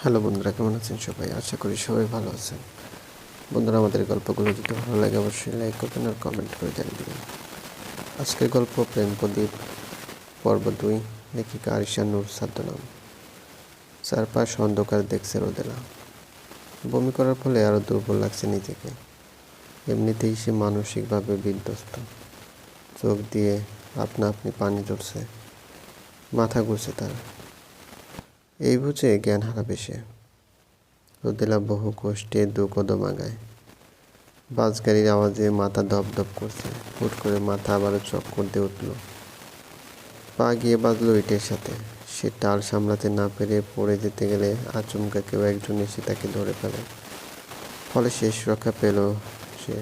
Hello বন্ধুরা, কেমন আছেন সবাই? আশা করি সবাই ভালো আছেন। বন্ধুরা, আমাদের গল্পগুলো যদি ভালো লাগে, অবশ্যই লাইক করবেন আর কমেন্ট করে জানিয়ে দেবেন। আজকের গল্প প্রেম প্রদীপ, পর্ব দুই, লেখিকা আরিশা নূর সাদ্দনাম। চারপাশ অন্ধকার দেখছে রোদেলা। বমি করার ফলে আরও দুর্বল লাগছে নিজেকে। এমনিতেই সে মানসিকভাবে বিধ্বস্ত। চোখ দিয়ে আপনা আপনি পানি ঝরছে। মাথা ঘুরছে তার। এই বুঝে জ্ঞান হারাবে সে। রোদেলা বহু কষ্টে দু কদম আগায়। বাস গাড়ির আওয়াজে মাথা দপ করছে। হুট করে মাথা আবারও চক্কর দিয়ে উঠল। পা গিয়ে বাজলো ইটের সাথে। সে টাল সামলাতে না পেরে পড়ে যেতে গেলে আচমকা কেউ একজন এসে তাকে ধরে ফেলে। ফলে শেষ রক্ষা পেল সে।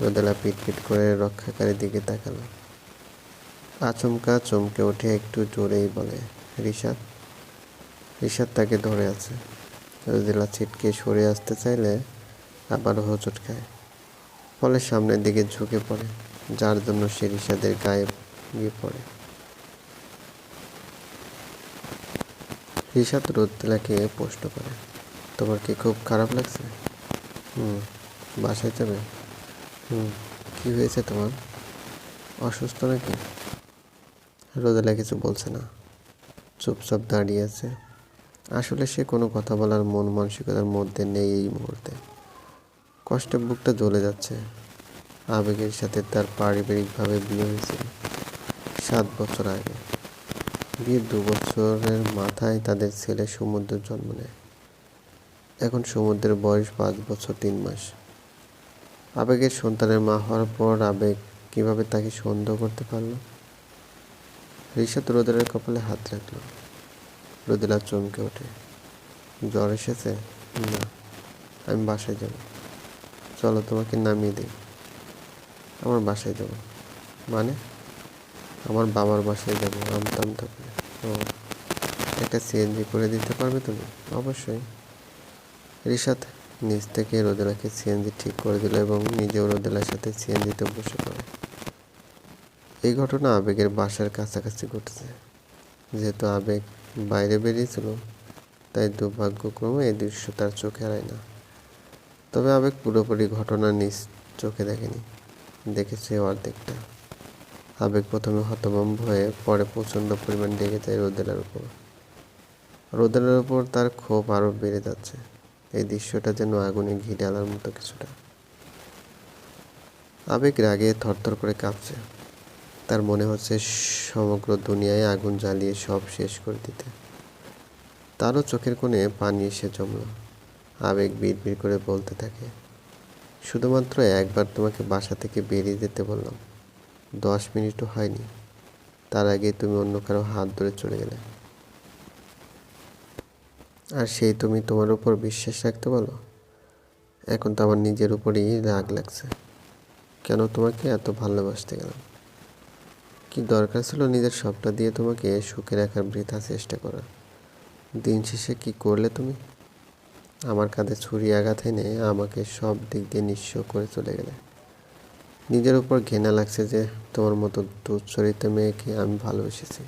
রোদেলা পিট পিট করে রক্ষাকারীর দিকে তাকালো। আচমকা চমকে উঠে একটু জোরেই বলে, রিশাদ রিশাদ তাকে ধরে আছে। রোদেলা ছিটকে সরে আসতে চাইলে আবারও হোঁচট খায়। ফলে সামনের দিকে ঝুঁকে পড়ে, যার জন্য সে রিশাদের গায়ে গিয়ে পড়ে। রিশাদ রোদেলাকে প্রশ্ন করে, তোমার কি খুব খারাপ লাগছে? হুম, বাসায় যাবে? হুম, কী হয়েছে তোমার? অসুস্থ নাকি? রোদেলা কিছু বলছে না। চুপচাপ দাঁড়িয়ে আছে। আসলে সে কোনো কথা বলার মন মানসিকতার মধ্যে নেই এই মুহূর্তে। কষ্টে বুকটা জ্বলে যাচ্ছে। আবেগের সাথে তার পারিবারিকভাবে বিয়ে হয়েছিল সাত বছর আগে। বিয়ের দু বছরের মাথায় তাদের ছেলে সমুদ্রের জন্ম নেয়। এখন সমুদ্রের বয়স পাঁচ বছর তিন মাস। আবেগের সন্তানের মা হওয়ার পর আবেগ কীভাবে তাকে সন্দেহ করতে পারল? ঋষাদ রোদেলার কপালে হাত রাখল। রোদেলা চমকে ওঠে। জ্বর এসেছে? না, আমি বাসায় যাব। চলো তোমাকে নামিয়ে দিই। আমার বাসায় যাব। মানে? আমার বাবার বাসায় যাব আমতা আমতা করে ও, একটা সিএনজি করে দিতে পারবে তুমি? অবশ্যই। রিশাদ নিজ থেকে রোদেলাকে সিএনজি ঠিক করে দিল এবং নিজেও রোদেলার সাথে সিএনজিতে বসে পড়ে। এই ঘটনা আবেগের বাসার কাছাকাছি ঘটেছে। যেহেতু আবেগ বাইরে বেরিয়েছিল। তাই দুর্ভাগ্যক্রমে এই দৃশ্য তার চোখে এড়ায় না। তবে আবেগ পুরোপুরি ঘটনা নিজ চোখে দেখেনি। দেখেছে অর্ধেকটা। আবেগ প্রথমে হতভম্ব হয়ে পরে প্রচণ্ড পরিমাণ ডেকে যায় রোদেলার উপর। রোদেলার উপর তার ক্ষোভ আরও বেড়ে যাচ্ছে। এই দৃশ্যটা যেন আগুনে ঘি ডালার মতো কিছুটা। আবেগ রাগে থরথর করে কাঁপছে। তার মনে হচ্ছে সমগ্র দুনিয়ায় আগুন জ্বালিয়ে সব শেষ করে দিতে। তারও চোখের কোণে পানি এসে জমল। আবেগ বিড় করে বলতে থাকে। শুধুমাত্র একবার তোমাকে বাসা থেকে বেরিয়ে যেতে বললাম। দশ মিনিটও হয়নি। তার আগে তুমি অন্য কারও হাত ধরে চলে গেলে। আর সেই তুমি তোমার উপর বিশ্বাস রাখতে বলো? এখন তো আমার নিজের উপরই রাগ লাগছে। কেন তোমাকে এত ভালোবাসতে গেলাম? কি দরকার ছিল নিজের সবটা দিয়ে তোমাকে সুখে রাখার বৃথা চেষ্টা করা? দিন শেষে কি করলে তুমি? আমার কাঁধে ছুরি আঘাত এনে আমাকে সব দিক দিয়ে নিঃস্ব করে চলে গেলে। নিজের উপর ঘেনা লাগছে যে তোমার মতো দুচ্চরিত মেয়েকে আমি ভালোবেসেছি।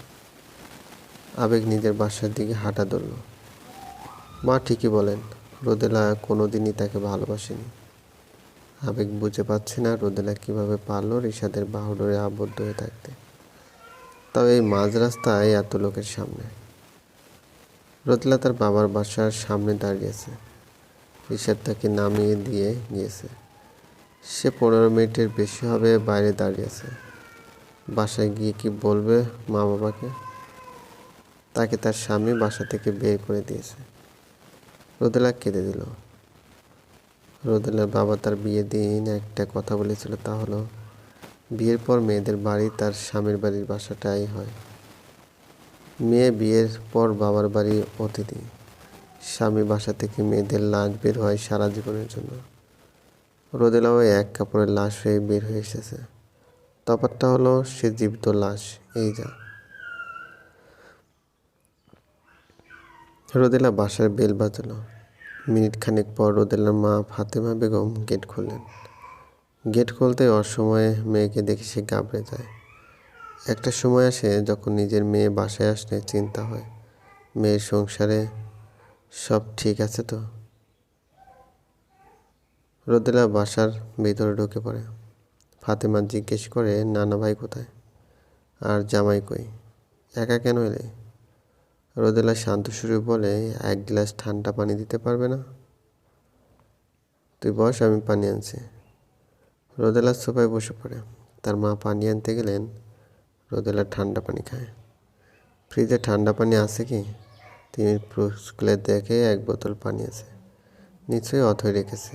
আবেগ নিজের বাসার দিকে হাঁটা ধরল। মা ঠিকই বলেন, রোদেলা কোনো দিনই তাকে ভালোবাসেনি। আবেগ বুঝে পাচ্ছে না রোদেলা কীভাবে পারল রিশাদের বাহুডোরে আবদ্ধ হয়ে থাকতে। তবে এই মাঝ রাস্তায় এত লোকের সামনে। রোদেলা তার বাবার বাসার সামনে দাঁড়িয়েছে। রিশাদ তাকে নামিয়ে দিয়ে গিয়েছে সে পনেরো মিনিটের বেশি হবে বাইরে দাঁড়িয়েছে। বাসায় গিয়ে কি বলবে মা বাবাকে? তাকে তার স্বামী বাসা থেকে বের করে দিয়েছে। রোদেলা কেঁদে দিল। রোদেলার বাবা তার বিয়ে দিন একটা কথা বলেছিল, তা হলো বিয়ের পর মেয়েদের বাড়ি তার স্বামীর বাড়ির বাসাটাই হয়। মেয়ে বিয়ের পর বাবার বাড়ি অতিথি। স্বামী বাসা থেকে মেয়েদের লাশ বের হয় সারা জীবনের জন্য। রোদেলাও এক কাপড়ের লাশ হয়ে বের হয়ে এসেছে। তফাৎটা হলো, সে জীবিত লাশ, এই যা। রোদেলা বাসার বেল বাজলো। মিনিট খানেক পর রোদেলার মা ফাতেমা বেগম গেট খুললেন। গেট খুলতে অসময়ে মেয়েকে দেখে সে গাবড়ে যায়। একটা সময় আসে যখন নিজের মেয়ে বাসায় আসলে চিন্তা হয়, মেয়ের সংসারে সব ঠিক আছে তো? রোদেলা বাসার ভিতরে ঢুকে পড়ে। ফাতেমা জিজ্ঞেস করে, নানা ভাই কোথায়? আর জামাই কই? একা কেন এলে? রোদেলা শান্ত সুরে বলে, এক গ্লাস ঠান্ডা পানি দিতে পারবে না? তুই বস, আমি পানি আনছি। রোদেলা সোফায় বসে পড়ে। তার মা পানি আনতে গেলেন, রোদেলা ঠান্ডা পানি খায়। ফ্রিজে ঠান্ডা পানি আছে কি? তিনি স্কুলে দেখে এক বোতল পানি আছে। নিশ্চয়ই অথই রেখেছে।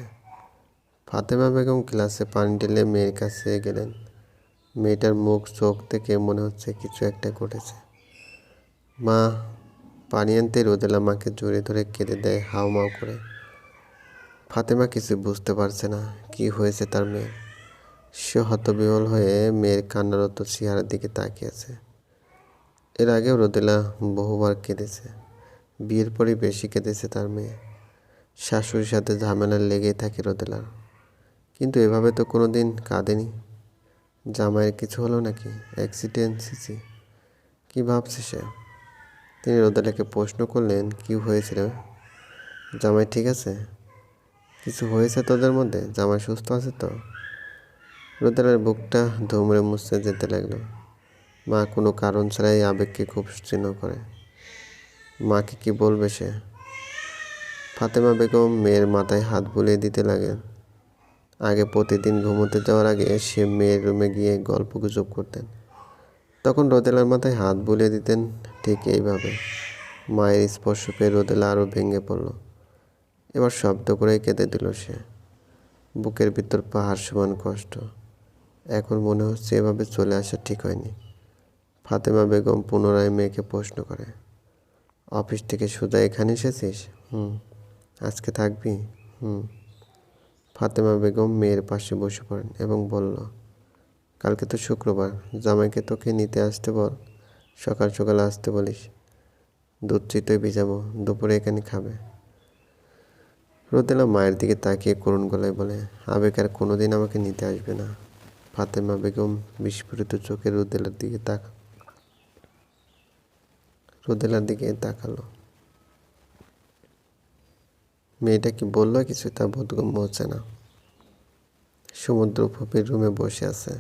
ফাতেমা বেগম ক্লাসে পানি ঢেলে মেয়ের কাছে গেলেন। মেয়েটার মুখ, চোখ থেকে মনে হচ্ছে কিছু একটা ঘটেছে। মা, পানি আনতে রোদেলা মাকে জোরে ধরে কেঁদে দেয় হাও মাও করে। ফাতেমা কিছু বুঝতে পারছে না, কি হয়েছে তার মেয়ের। সে হতবিহল হয়ে মেয়ের কান্নারত চেহারার দিকে তাকিয়েছে। এর আগেও রোদেলা বহুবার কেঁদেছে। বিয়ের পরই বেশি কেঁদেছে তার মেয়ে। শাশুড়ির সাথে ঝামেলা লেগেই থাকে রোদেলার। কিন্তু এভাবে তো কোনো দিন কাঁদেনি। জামাইয়ের কিছু হলো নাকি? অ্যাক্সিডেন্ট সিসি কী ভাবছে সে? তিনি রোদেলাকে প্রশ্ন করলেন, কি হয়েছিল জামাই ঠিক আছে? কিছু হয়েছে তোদের মধ্যে? জামাই সুস্থ আছে তো? রোদেলার বুকটা ধুমড়ে মুছতে যেতে লাগল। মা কোনো কারণ ছাড়াই আবেগকে খুব চিহ্ন করে। মাকে কি বলবে সে? ফাতেমা বেগম মেয়ের মাথায় হাত বুলিয়ে দিতে লাগেন। আগে প্রতিদিন ঘুমোতে যাওয়ার আগে সে মেয়ের রুমে গিয়ে গল্প গুজব করতেন। তখন রোদেলার মাথায় হাত বুলিয়ে দিতেন ঠিক এইভাবে। মায়ের স্পর্শ পেয়ে রোদেলা আরও ভেঙে পড়ল। এবার শব্দ করেই কেঁদে দিল সে। বুকের ভিতর পাহাড় সমান কষ্ট। এখন মনে হচ্ছে এভাবে চলে আসা ঠিক হয়নি। ফাতেমা বেগম পুনরায় মেয়েকে প্রশ্ন করে, অফিস থেকে সোজা এখানে এসেছিস? হুম, আজকে থাকবি? হুম। ফাতেমা বেগম মেয়ের পাশে বসে পড়েন এবং বলল, কালকে তো শুক্রবার, জামাইকে তোকে নিতে আসতে বল, সকাল সকাল আসতে বলিস। দুধ চিতই ভিজাবো, দুপুরে এখানে খাবে। রোদেলা মায়ের দিকে তাকিয়ে করুণ গলায় বলে, আবেগ আর কোনোদিন আমাকে নিতে আসবে না। ফাতেমা বেগম বিস্ফোরিত চোখে রোদেলার দিকে তাক রোদেলার দিকে তাকালো। মেয়েটা কি বলল কিছু তা বোধগম্য হচ্ছে না। সমুদ্র ফুপির রুমে বসে আছে।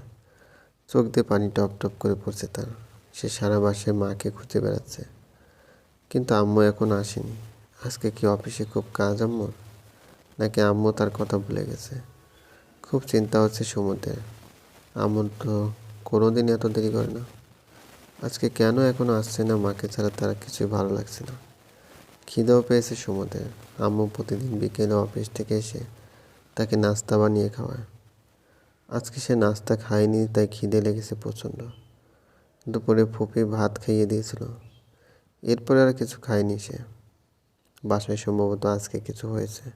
চোখ দিয়ে পানি টপ টপ করে পড়ছে তার। সে সারা বাসায় মাকে খুঁজে বেড়াচ্ছে। কিন্তু আম্মু এখন আসেনি। আজকে কি অফিসে খুব কাজ আম্মুর? নাকি আম্মু তার কথা ভুলে গেছে? খুব চিন্তা হচ্ছে সমুদ্রের। আম্মু তো কোনোদিন এত দেরি করে না। আজকে কেন এখনও আসছে না মাকে ছাড়া তার কিছুই ভালো লাগছে না। খিদেও পেয়েছে সমুদ্রের আম্মু প্রতিদিন বিকেলে অফিস থেকে এসে তাকে নাস্তা বানিয়ে খাওয়ায়। আজকে সে নাস্তা খায়নি, তাই খিদে লেগেছে প্রচণ্ড। দুপুরে ফুপি ভাত খাইয়ে দিয়েছিল। এরপরে আর কিছু খায়নি সে। বাসায় সম্ভবত আজকে কিছু হয়েছে।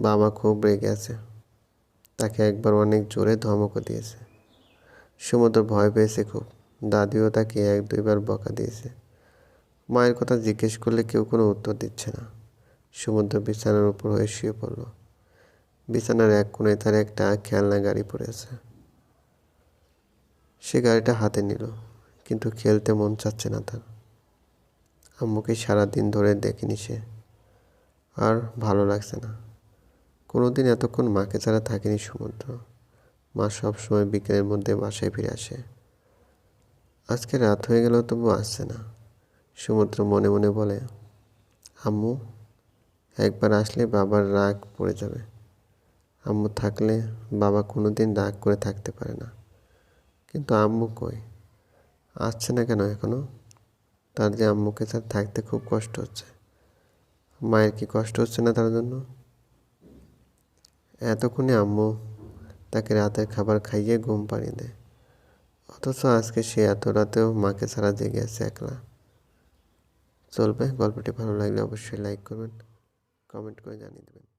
বাবা খুব রেগে আছে। তাকে একবার অনেক জোরে ধমকও দিয়েছে। সমুদ্র ভয় পেয়েছে খুব। দাদিও তাকে এক দুইবার বকা দিয়েছে। মায়ের কথা জিজ্ঞেস করলে কেউ কোনো উত্তর দিচ্ছে না। সমুদ্র বিছানার উপর হয়ে শুয়ে পড়ল। বিছানার এক কোণে তার একটা খেলনা গাড়ি পড়েছে সে গাড়িটা হাতে নিল, কিন্তু খেলতে মন চাচ্ছে না তার। আম্মুকে সারাদিন ধরে দেখেনি সে। আর ভালো লাগছে না। কোনোদিন এতক্ষণ মাকে ছাড়া থাকেনি সমুদ্র মা সবসময় বিকেলের মধ্যে বাসায় ফিরে আসে। আজকে রাত হয়ে গেলেও তবু আসছে না। সমুদ্র মনে মনে বলে, আম্মু, একবার আসলে বাবার রাগ পড়ে যাবে। আম্মু থাকলে বাবা কোনো দিন রাগ করে থাকতে পারে না। কিন্তু আম্মু কই? আসছে না কেন এখনও? তার যে আম্মুকে তার থাকতে খুব কষ্ট হচ্ছে। মায়ের কি কষ্ট হচ্ছে না তার জন্য? এতক্ষণে আম্মু তাকে রাতের খাবার খাইয়ে ঘুম পাড়িয়ে দেয়। অথচ আজকে সে এত রাতেও মাকে ছাড়া জেগে আছে একলা। চলবে, গল্পটি ভালো লাগলে অবশ্যই লাইক করবেন কমেন্ট করে জানিয়ে দেবেন।